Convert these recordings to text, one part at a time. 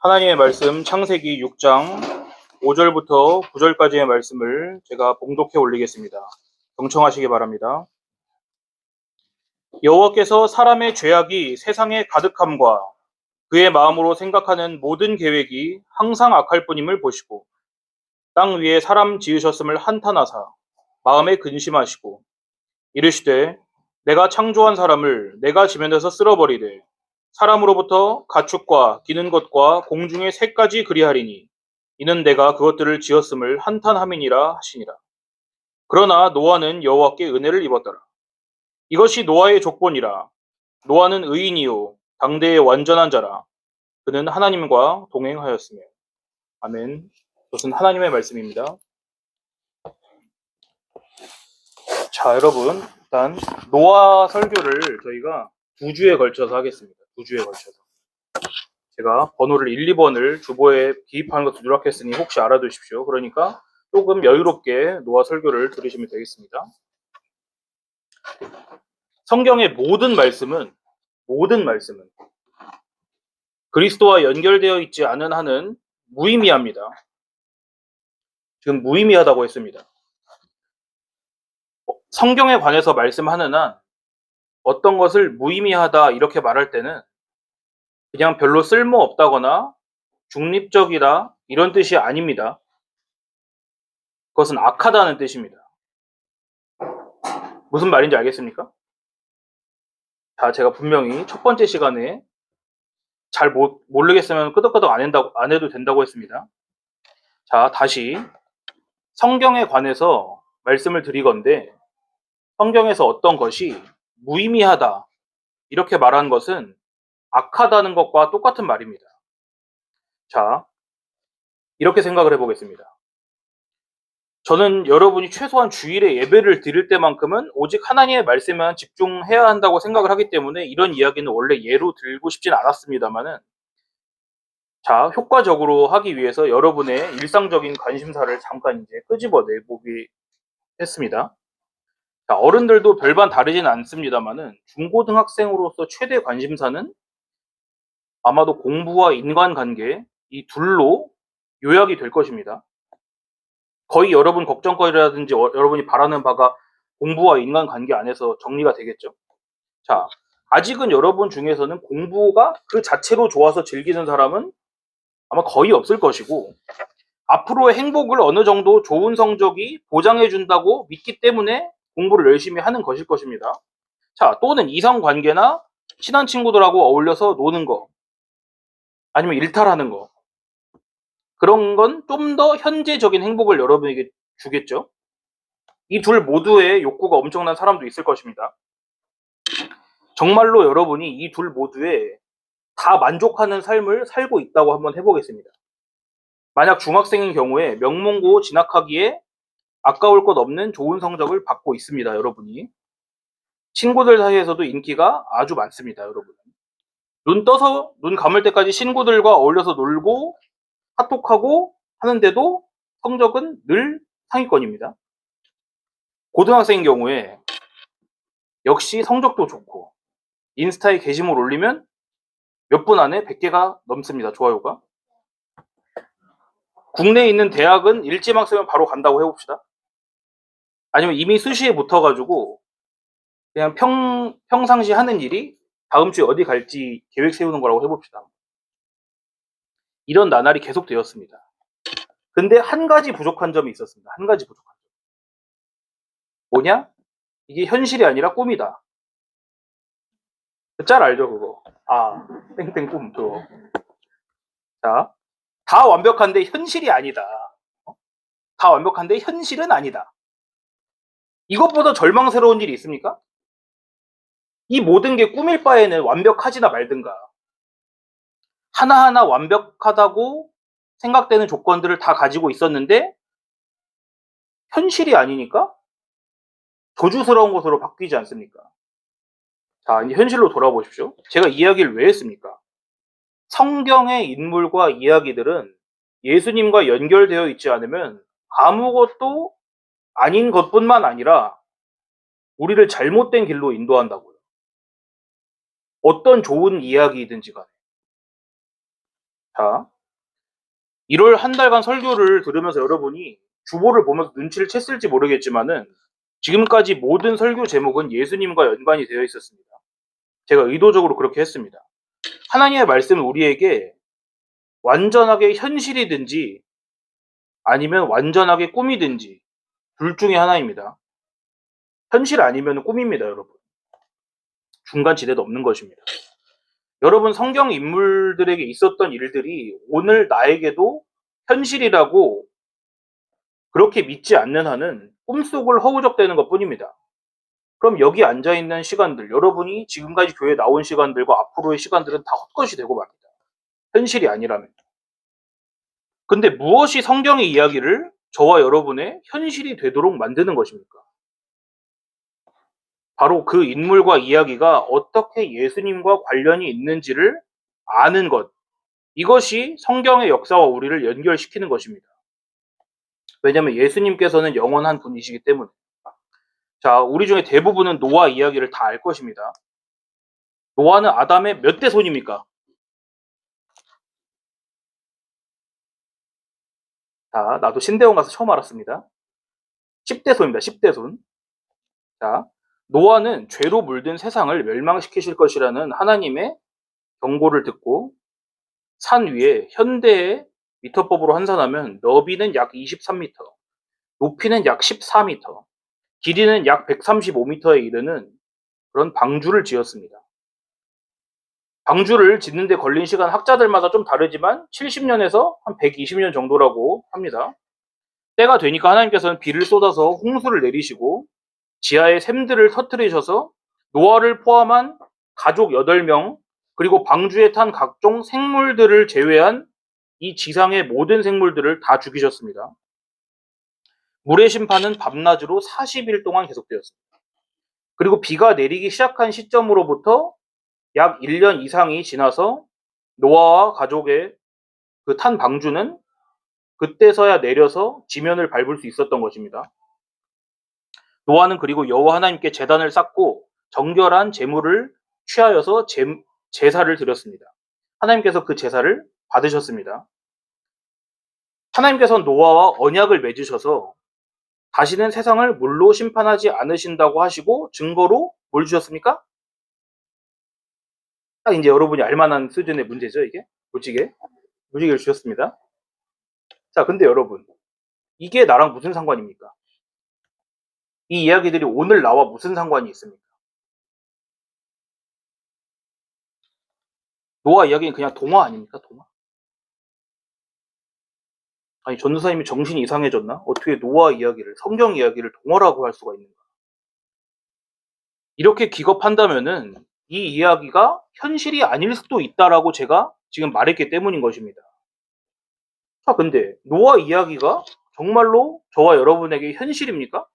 하나님의 말씀 창세기 6장 5절부터 9절까지의 말씀을 제가 봉독해 올리겠습니다. 경청하시기 바랍니다. 여호와께서 사람의 죄악이 세상에 가득함과 그의 마음으로 생각하는 모든 계획이 항상 악할 뿐임을 보시고 땅 위에 사람 지으셨음을 한탄하사 마음에 근심하시고 이르시되 내가 창조한 사람을 내가 지면에서 쓸어버리되 사람으로부터 가축과 기는 것과 공중의 새까지 그리하리니 이는 내가 그것들을 지었음을 한탄함이니라 하시니라. 그러나 노아는 여호와께 은혜를 입었더라. 이것이 노아의 족본이라. 노아는 의인이요 당대의 완전한 자라. 그는 하나님과 동행하였으며. 아멘. 이것은 하나님의 말씀입니다. 자, 여러분, 일단 노아 설교를 저희가 두 주에 걸쳐서 하겠습니다. 두 주에 걸쳐서. 제가 번호를 1, 2번을 주보에 기입하는 것도 누락했으니 혹시 알아두십시오. 그러니까 조금 여유롭게 노아 설교를 들으시면 되겠습니다. 성경의 모든 말씀은 모든 말씀은 그리스도와 연결되어 있지 않은 한은 무의미합니다. 지금 무의미하다고 했습니다. 어, 성경에 관해서 말씀하는 한 어떤 것을 무의미하다 이렇게 말할 때는 그냥 별로 쓸모 없다거나 중립적이다 이런 뜻이 아닙니다. 그것은 악하다는 뜻입니다. 무슨 말인지 알겠습니까? 자, 제가 분명히 첫 번째 시간에 잘 모, 모르겠으면 끄덕끄덕 안, 한다고, 안 해도 된다고 했습니다. 자, 다시 성경에 관해서 말씀을 드리건데 성경에서 어떤 것이 무의미하다 이렇게 말한 것은 악하다는 것과 똑같은 말입니다. 자, 이렇게 생각을 해보겠습니다. 저는 여러분이 최소한 주일에 예배를 드릴 때만큼은 오직 하나님의 말씀에만 집중해야 한다고 생각을 하기 때문에 이런 이야기는 원래 예로 들고 싶진 않았습니다만은 자, 효과적으로 하기 위해서 여러분의 일상적인 관심사를 잠깐 이제 끄집어내 보기 했습니다. 자, 어른들도 별반 다르진 않습니다만은 중고등학생으로서 최대 관심사는 아마도 공부와 인간관계 이 둘로 요약이 될 것입니다. 거의 여러분 걱정거리라든지 어, 여러분이 바라는 바가 공부와 인간관계 안에서 정리가 되겠죠. 자, 아직은 여러분 중에서는 공부가 그 자체로 좋아서 즐기는 사람은 아마 거의 없을 것이고 앞으로의 행복을 어느 정도 좋은 성적이 보장해 준다고 믿기 때문에 공부를 열심히 하는 것일 것입니다. 자, 또는 이성 관계나 친한 친구들하고 어울려서 노는 거, 아니면 일탈하는 거. 그런 건 좀 더 현재적인 행복을 여러분에게 주겠죠. 이 둘 모두의 욕구가 엄청난 사람도 있을 것입니다. 정말로 여러분이 이 둘 모두에 다 만족하는 삶을 살고 있다고 한번 해보겠습니다. 만약 중학생인 경우에 명문고 진학하기에 아까울 것 없는 좋은 성적을 받고 있습니다, 여러분이. 친구들 사이에서도 인기가 아주 많습니다, 여러분. 눈 떠서 눈 감을 때까지 친구들과 어울려서 놀고 카톡하고 하는데도 성적은 늘 상위권입니다. 고등학생인 경우에 역시 성적도 좋고 인스타에 게시물 올리면 몇 분 안에 100개가 넘습니다. 좋아요가. 국내에 있는 대학은 일지망 쓰면 바로 간다고 해봅시다. 아니면 이미 수시에 붙어가지고 그냥 평, 평상시 하는 일이 다음 주에 어디 갈지 계획 세우는 거라고 해봅시다. 이런 나날이 계속되었습니다. 근데 한 가지 부족한 점이 있었습니다. 한 가지 부족한 점. 뭐냐? 이게 현실이 아니라 꿈이다. 짤 알죠, 그거? 아, 땡땡 꿈, 그거. 자, 다 완벽한데 현실이 아니다. 어? 다 완벽한데 현실은 아니다. 이것보다 절망스러운 일이 있습니까? 이 모든 게 꿈일 바에는 완벽하지나 말든가. 하나하나 완벽하다고 생각되는 조건들을 다 가지고 있었는데, 현실이 아니니까 저주스러운 것으로 바뀌지 않습니까? 자, 이제 현실로 돌아보십시오. 제가 이야기를 왜 했습니까? 성경의 인물과 이야기들은 예수님과 연결되어 있지 않으면 아무것도 아닌 것뿐만 아니라 우리를 잘못된 길로 인도한다고요. 어떤 좋은 이야기이든지 간에. 자, 1월 한 달간 설교를 들으면서 여러분이 주보를 보면서 눈치를 챘을지 모르겠지만은 지금까지 모든 설교 제목은 예수님과 연관이 되어 있었습니다. 제가 의도적으로 그렇게 했습니다. 하나님의 말씀은 우리에게 완전하게 현실이든지 아니면 완전하게 꿈이든지 둘 중에 하나입니다. 현실 아니면 꿈입니다, 여러분. 중간 지대도 없는 것입니다. 여러분 성경 인물들에게 있었던 일들이 오늘 나에게도 현실이라고 그렇게 믿지 않는 한은 꿈속을 허우적대는 것 뿐입니다. 그럼 여기 앉아 있는 시간들, 여러분이 지금까지 교회 나온 시간들과 앞으로의 시간들은 다 헛것이 되고 말니다. 현실이 아니라면. 근데 무엇이 성경의 이야기를 저와 여러분의 현실이 되도록 만드는 것입니까? 바로 그 인물과 이야기가 어떻게 예수님과 관련이 있는지를 아는 것. 이것이 성경의 역사와 우리를 연결시키는 것입니다. 왜냐하면 예수님께서는 영원한 분이시기 때문에. 자, 우리 중에 대부분은 노아 이야기를 다 알 것입니다. 노아는 아담의 몇 대 손입니까? 자, 나도 신대원 가서 처음 알았습니다. 10대 손입니다. 10대 손. 자, 노아는 죄로 물든 세상을 멸망시키실 것이라는 하나님의 경고를 듣고 산 위에 현대의 미터법으로 환산하면 너비는 약 23m, 높이는 약 14m, 길이는 약 135m에 이르는 그런 방주를 지었습니다. 방주를 짓는데 걸린 시간 학자들마다 좀 다르지만 70년에서 한 120년 정도라고 합니다. 때가 되니까 하나님께서는 비를 쏟아서 홍수를 내리시고 지하에 샘들을 터뜨리셔서 노아를 포함한 가족 8명 그리고 방주에 탄 각종 생물들을 제외한 이 지상의 모든 생물들을 다 죽이셨습니다. 물의 심판은 밤낮으로 40일 동안 계속되었습니다. 그리고 비가 내리기 시작한 시점으로부터 약 1년 이상이 지나서 노아와 가족의 그 탄 방주는 그때서야 내려서 지면을 밟을 수 있었던 것입니다. 노아는 그리고 여호와 하나님께 제단을 쌓고 정결한 제물을 취하여서 제, 제사를 드렸습니다. 하나님께서 그 제사를 받으셨습니다. 하나님께서 노아와 언약을 맺으셔서 다시는 세상을 물로 심판하지 않으신다고 하시고 증거로 뭘 주셨습니까? 딱 이제 여러분이 알만한 수준의 문제죠, 이게. 무지개. 무지개를 주셨습니다. 자, 근데 여러분. 이게 나랑 무슨 상관입니까? 이 이야기들이 오늘 나와 무슨 상관이 있습니까? 노아 이야기는 그냥 동화 아닙니까? 동화. 아니 전도사님이 정신이 이상해졌나? 어떻게 노아 이야기를 성경 이야기를 동화라고 할 수가 있는가? 이렇게 기겁한다면은 이 이야기가 현실이 아닐 수도 있다라고 제가 지금 말했기 때문인 것입니다. 자, 근데 노아 이야기가 정말로 저와 여러분에게 현실입니까?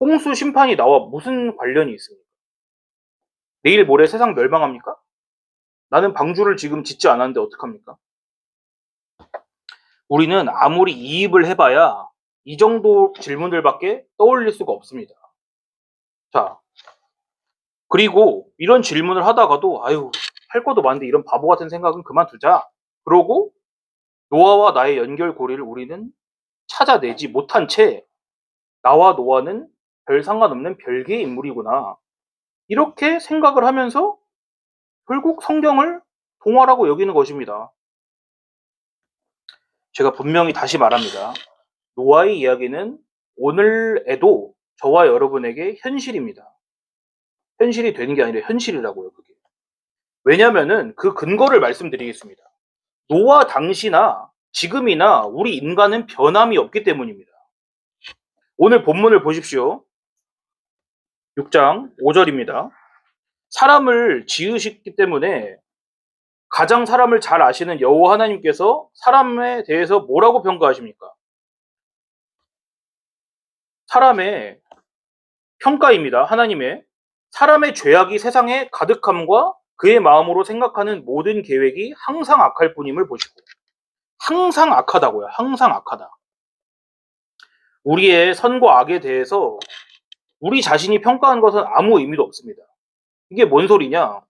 홍수 심판이 나와 무슨 관련이 있습니까? 내일 모레 세상 멸망합니까? 나는 방주를 지금 짓지 않았는데 어떡합니까? 우리는 아무리 이입을 해봐야 이 정도 질문들밖에 떠올릴 수가 없습니다. 자, 그리고 이런 질문을 하다가도 아유 할 것도 많은데 이런 바보 같은 생각은 그만두자. 그러고 노아와 나의 연결고리를 우리는 찾아내지 못한 채 나와 노아는 별 상관없는 별개의 인물이구나. 이렇게 생각을 하면서 결국 성경을 동화라고 여기는 것입니다. 제가 분명히 다시 말합니다. 노아의 이야기는 오늘에도 저와 여러분에게 현실입니다. 현실이 되는 게 아니라 현실이라고요, 그게. 왜냐면은 그 근거를 말씀드리겠습니다. 노아 당시나 지금이나 우리 인간은 변함이 없기 때문입니다. 오늘 본문을 보십시오. 6장 5절입니다. 사람을 지으셨기 때문에 가장 사람을 잘 아시는 여호와 하나님께서 사람에 대해서 뭐라고 평가하십니까? 사람의 평가입니다. 하나님의 사람의 죄악이 세상에 가득함과 그의 마음으로 생각하는 모든 계획이 항상 악할 뿐임을 보시고 항상 악하다고요. 항상 악하다. 우리의 선과 악에 대해서 우리 자신이 평가한 것은 아무 의미도 없습니다. 이게 뭔 소리냐?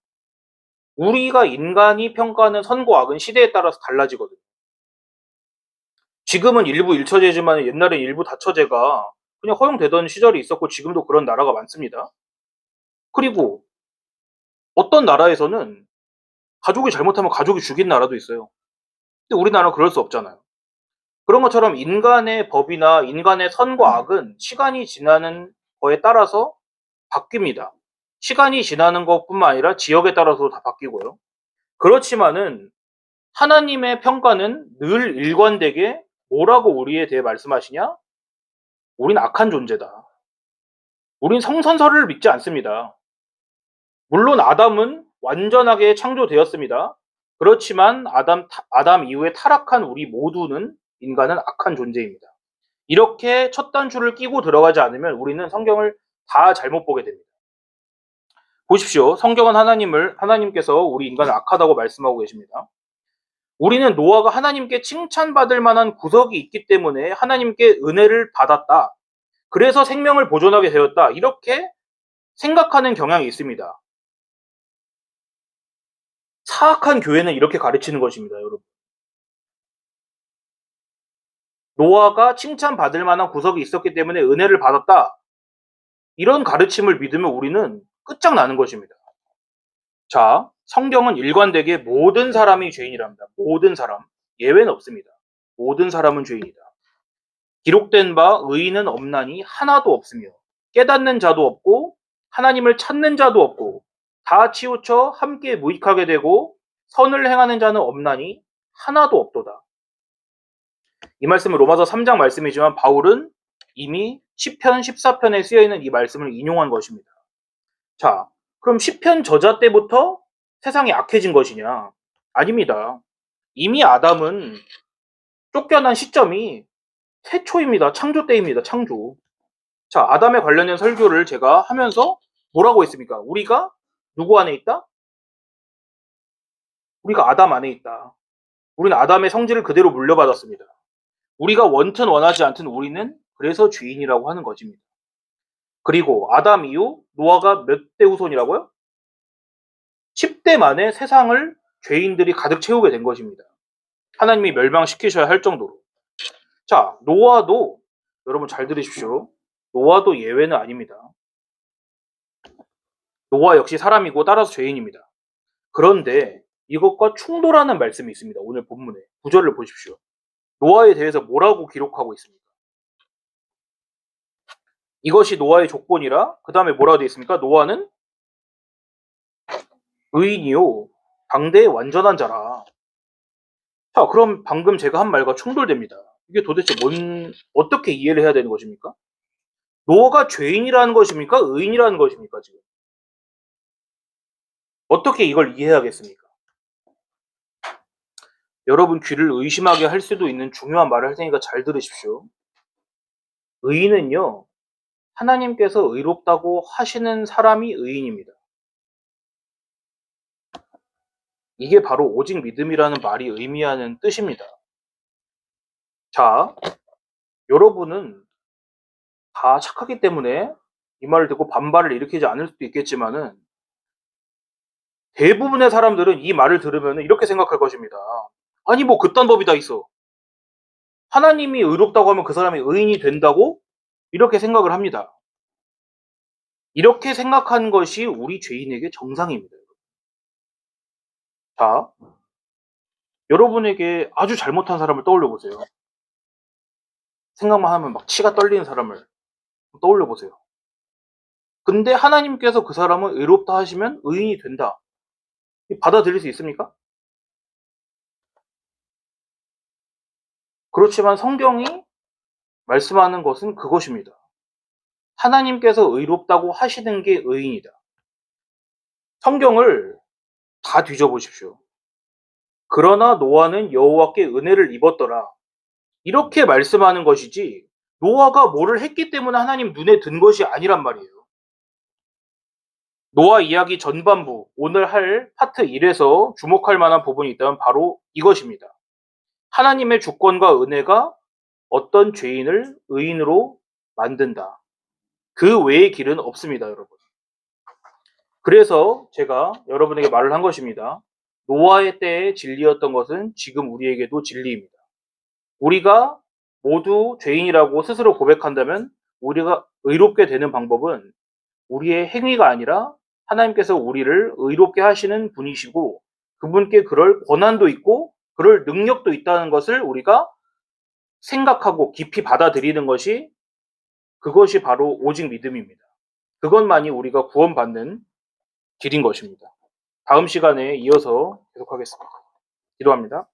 우리가 인간이 평가하는 선과 악은 시대에 따라서 달라지거든요. 지금은 일부 일처제지만 옛날엔 일부 다처제가 그냥 허용되던 시절이 있었고 지금도 그런 나라가 많습니다. 그리고 어떤 나라에서는 가족이 잘못하면 가족이 죽인 나라도 있어요. 근데 우리나라는 그럴 수 없잖아요. 그런 것처럼 인간의 법이나 인간의 선과 악은 시간이 지나는 거에 따라서 바뀝니다. 시간이 지나는 것뿐만 아니라 지역에 따라서 다 바뀌고요. 그렇지만은 하나님의 평가는 늘 일관되게 뭐라고 우리에 대해 말씀하시냐? 우린 악한 존재다. 우린 성선설을 믿지 않습니다. 물론 아담은 완전하게 창조되었습니다. 그렇지만 아담, 아담 이후에 타락한 우리 모두는 인간은 악한 존재입니다. 이렇게 첫 단추를 끼고 들어가지 않으면 우리는 성경을 다 잘못 보게 됩니다. 보십시오. 성경은 하나님을, 하나님께서 우리 인간을 악하다고 말씀하고 계십니다. 우리는 노아가 하나님께 칭찬받을 만한 구석이 있기 때문에 하나님께 은혜를 받았다. 그래서 생명을 보존하게 되었다. 이렇게 생각하는 경향이 있습니다. 사악한 교회는 이렇게 가르치는 것입니다, 여러분. 노아가 칭찬받을 만한 구석이 있었기 때문에 은혜를 받았다. 이런 가르침을 믿으면 우리는 끝장나는 것입니다. 자, 성경은 일관되게 모든 사람이 죄인이랍니다. 모든 사람. 예외는 없습니다. 모든 사람은 죄인이다. 기록된 바 의인은 없나니 하나도 없으며 깨닫는 자도 없고 하나님을 찾는 자도 없고 다 치우쳐 함께 무익하게 되고 선을 행하는 자는 없나니 하나도 없도다. 이 말씀은 로마서 3장 말씀이지만 바울은 이미 10편, 14편에 쓰여 있는 이 말씀을 인용한 것입니다. 자, 그럼 10편 저자 때부터 세상이 악해진 것이냐? 아닙니다. 이미 아담은 쫓겨난 시점이 태초입니다. 창조 때입니다. 창조. 자, 아담에 관련된 설교를 제가 하면서 뭐라고 했습니까? 우리가 누구 안에 있다? 우리가 아담 안에 있다. 우리는 아담의 성질을 그대로 물려받았습니다. 우리가 원튼 원하지 않든 우리는 그래서 죄인이라고 하는 것입니다. 그리고 아담 이후 노아가 몇 대 후손이라고요? 10대 만에 세상을 죄인들이 가득 채우게 된 것입니다. 하나님이 멸망시키셔야 할 정도로. 자, 노아도 여러분 잘 들으십시오. 노아도 예외는 아닙니다. 노아 역시 사람이고 따라서 죄인입니다. 그런데 이것과 충돌하는 말씀이 있습니다. 오늘 본문에 구절을 보십시오. 노아에 대해서 뭐라고 기록하고 있습니까? 이것이 노아의 조건이라 그 다음에 뭐라고 되어 있습니까? 노아는 의인이요 당대의 완전한 자라. 자, 그럼 방금 제가 한 말과 충돌됩니다. 이게 도대체 뭔 어떻게 이해를 해야 되는 것입니까? 노아가 죄인이라는 것입니까? 의인이라는 것입니까? 지금 어떻게 이걸 이해하겠습니까? 여러분 귀를 의심하게 할 수도 있는 중요한 말을 할 테니까 잘 들으십시오. 의인은요, 하나님께서 의롭다고 하시는 사람이 의인입니다. 이게 바로 오직 믿음이라는 말이 의미하는 뜻입니다. 자, 여러분은 다 착하기 때문에 이 말을 듣고 반발을 일으키지 않을 수도 있겠지만은 대부분의 사람들은 이 말을 들으면 이렇게 생각할 것입니다. 아니 뭐 그딴 법이 다 있어. 하나님이 의롭다고 하면 그 사람이 의인이 된다고 이렇게 생각을 합니다. 이렇게 생각하는 것이 우리 죄인에게 정상입니다. 자, 여러분에게 아주 잘못한 사람을 떠올려 보세요. 생각만 하면 막 치가 떨리는 사람을 떠올려 보세요. 근데 하나님께서 그 사람을 의롭다 하시면 의인이 된다. 받아들일 수 있습니까? 그렇지만 성경이 말씀하는 것은 그것입니다. 하나님께서 의롭다고 하시는 게 의인이다. 성경을 다 뒤져보십시오. 그러나 노아는 여호와께 은혜를 입었더라. 이렇게 말씀하는 것이지 노아가 뭐를 했기 때문에 하나님 눈에 든 것이 아니란 말이에요. 노아 이야기 전반부 오늘 할 파트 1에서 주목할 만한 부분이 있다면 바로 이것입니다. 하나님의 주권과 은혜가 어떤 죄인을 의인으로 만든다. 그 외의 길은 없습니다, 여러분. 그래서 제가 여러분에게 말을 한 것입니다. 노아의 때의 진리였던 것은 지금 우리에게도 진리입니다. 우리가 모두 죄인이라고 스스로 고백한다면 우리가 의롭게 되는 방법은 우리의 행위가 아니라 하나님께서 우리를 의롭게 하시는 분이시고 그분께 그럴 권한도 있고 그럴 능력도 있다는 것을 우리가 생각하고 깊이 받아들이는 것이 그것이 바로 오직 믿음입니다. 그것만이 우리가 구원받는 길인 것입니다. 다음 시간에 이어서 계속하겠습니다. 기도합니다.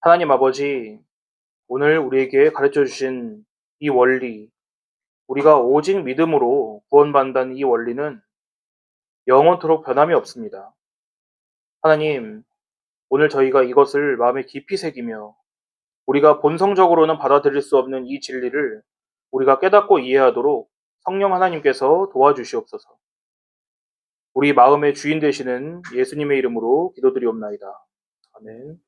하나님 아버지, 오늘 우리에게 가르쳐 주신 이 원리, 우리가 오직 믿음으로 구원받는다는 이 원리는 영원토록 변함이 없습니다. 하나님, 오늘 저희가 이것을 마음에 깊이 새기며 우리가 본성적으로는 받아들일 수 없는 이 진리를 우리가 깨닫고 이해하도록 성령 하나님께서 도와주시옵소서. 우리 마음의 주인 되시는 예수님의 이름으로 기도드리옵나이다. 아멘.